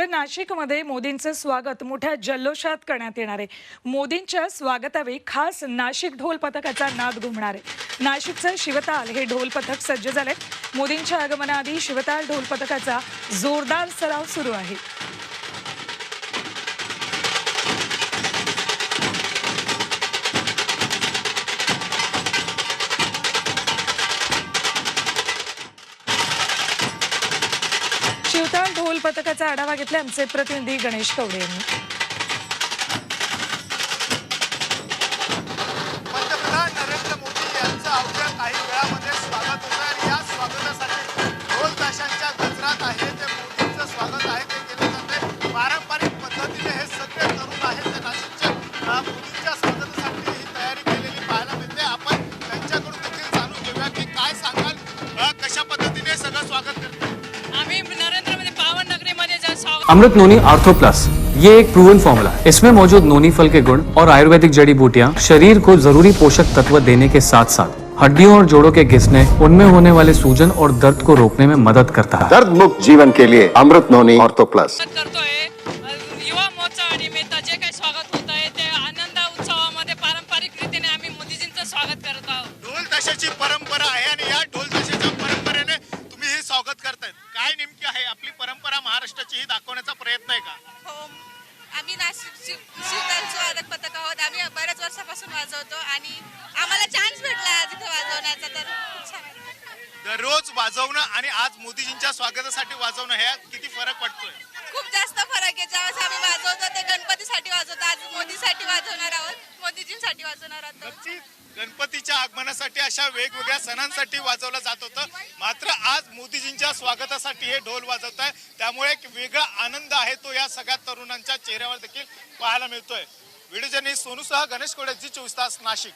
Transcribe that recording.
तर नाशिकमध्ये मोदींचं स्वागत मोठ्या जल्लोषात करण्यात येणार आहे. मोदींच्या स्वागतावेळी खास नाशिक ढोल पथकाचा नाद घुमणार आहे. नाशिकचं शिवताल हे ढोल पथक सज्ज झालंय. मोदींच्या आगमनाआधी शिवताल ढोल पथकाचा जोरदार सराव सुरू आहे. शिवताल पथकाचा आढावा घेतला आमचे प्रतिनिधी गणेश कवडे यांनी. अमृत नोनी आर्थो प्लस ये एक प्रूवन फॉर्मूला है इसमें मौजूद नोनी फल के गुण और आयुर्वेदिक जड़ी बूटियाँ शरीर को जरूरी पोषक तत्व देने के साथ साथ हड्डियों और जोड़ों के घिसने उनमें होने वाले सूजन और दर्द को रोकने में मदद करता है। दर्द मुक्त जीवन के लिए अमृत नोनी ऑर्थो प्लस जे काही स्वागत होत आहे. ते आनंद उत्सवामध्ये पारंपरिक रीतीने आम्ही मोदीजींचं स्वागत करत आहोत. ढोल ताशाची परंपरा आहे आणि या ढोल ताशाच्या परंपरेने तुम्ही हे स्वागत करतायत काय नेमकी आहे आपली परंपरा महाराष्ट्राची ही दाखवण्याचा प्रयत्न आहे का हो आम्ही नाशिक शिव शिवतालचं वादक पथक आहोत. आम्ही बऱ्याच वर्षापासून वाजवतो आणि आम्हाला चान्स भेटला आज इथे वाजवण्याचा तर. खूप छान वाटतं. दररोज वाजवणं आणि आज मोदीजींच्या स्वागतासाठी वाजवणं ह्यात किती फरक पडतोय? खूप जास्त फरक आहे. ज्यावेळेस आम्ही वाजवतो ते गणपतीसाठी वाजवतो. आज मोदीसाठी वाजवणार आहोत. मोदीजींसाठी वाजवणार आहोत. नक्कीच. गणपतीच्या आगमनासाठी अशा वेगवेगळ्या सणांसाठी वाजवलं जात होतं. मात्र आज मोदीजींच्या स्वागतासाठी हे ढोल वाजवत आहे त्यामुळे एक वेगळा आनंद आहे तो या सगळ्या तरुणांच्या चेहऱ्यावर देखील पाहायला मिळतोय. व्हिडिओ सोनूसह गणेश कोडे जी चोवीस तास नाशिक.